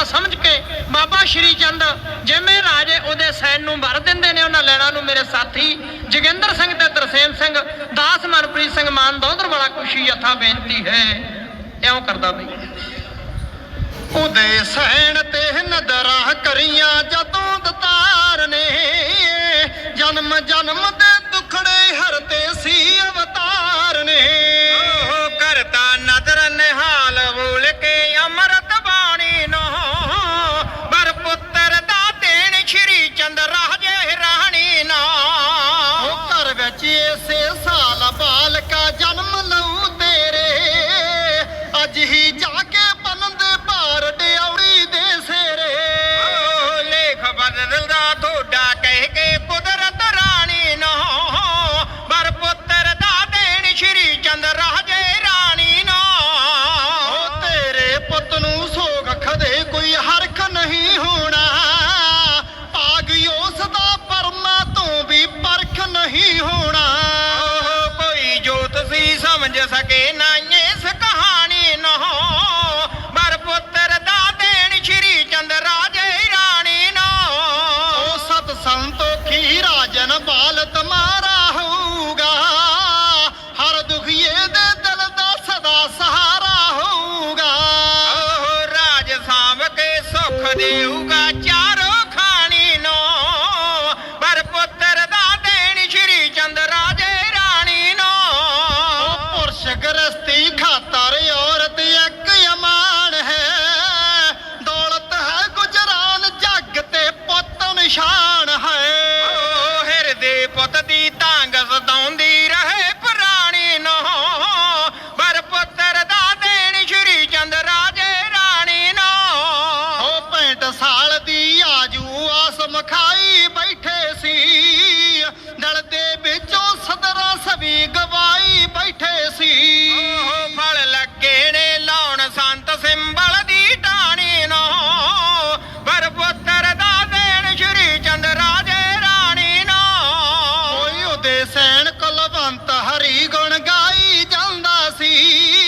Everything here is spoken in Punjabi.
ਆਪਣਾ ਸਮਝ ਕੇ ਬਾਬਾ ਸ਼੍ਰੀ ਚੰਦ ਜਿਵੇਂ ਰਾਜੇ ਉਹਦੇ ਸੈਨ ਨੂੰ ਭਰ ਦਿੰਦੇ ਨੇ, ਉਹਨਾਂ ਲੈਣਾ ਨੂੰ ਮੇਰੇ ਸਾਥੀ ਜੋਗਿੰਦਰ ਸਿੰਘ ਤੇ ਤਰਸੇਮ ਸਿੰਘ, ਦਾਸ ਮਨਪ੍ਰੀਤ ਸਿੰਘ ਮਾਨ ਦੋਦਰ ਵਾਲਾ ਖੁਸ਼ੀ ਯਥਾ ਬੇਨਤੀ ਹੈ। ਇਉਂ ਕਰਦਾ ਬਈ। ਉਹਦੇ ਸੈਣ ਤੇ ਨਦਰਾਂ ਕਰੀਆਂ ਜਦੋਂ ਦਤਾਰ ਨੇ, ਜਨਮ ਜਨਮ ਦੇ ਸਮਝ ਸਕੇ ਨਾ ਇਸ ਕਹਾਣੀ ਨੂੰ ਬਰ ਪੁੱਤਰ ਦਾ ਦੇਣ ਸ਼੍ਰੀ ਚੰਦ ਰਾਜੇ ਰਾਣੀ ਨੂੰ ਉਹ ਸਤ ਸੰਤੋ ਕੀ ਰਾਜਨ ਬਾਲ ਤਮਾਰਾ ਹੋਊਗਾ। ਹਰ ਦੁਖੀਏ ਦੇ ਦਿਲ ਦਾ ਸਦਾ ਸਹਾਰਾ ਹੋਊਗਾ। ਉਹ ਰਾਜ ਸਾਂਭ ਕੇ ਸੁਖ ਦੇਊਗਾ। ਦੀ ਤਾਂਗ ਸਦਾਉਂਦੀ ਰਹੇ ਪ੍ਰਾਣੀ ਨੂੰ ਬਰ ਪੁੱਤਰ ਦਾ ਦੇਣ ਸ਼੍ਰੀ ਚੰਦ ਰਾਜੇ ਰਾਣੀ ਨੂੰ ਉਹ 65 ਸਾਲ ਦੀ ਆਜੂ ਆਸ ਮਖਾਈ ਬੈਠੇ ਦੇ ਸੈਣ ਕਲਵੰਤ ਹਰੀ ਗੁਣ ਗਾਈ ਜਾਂਦਾ ਸੀ।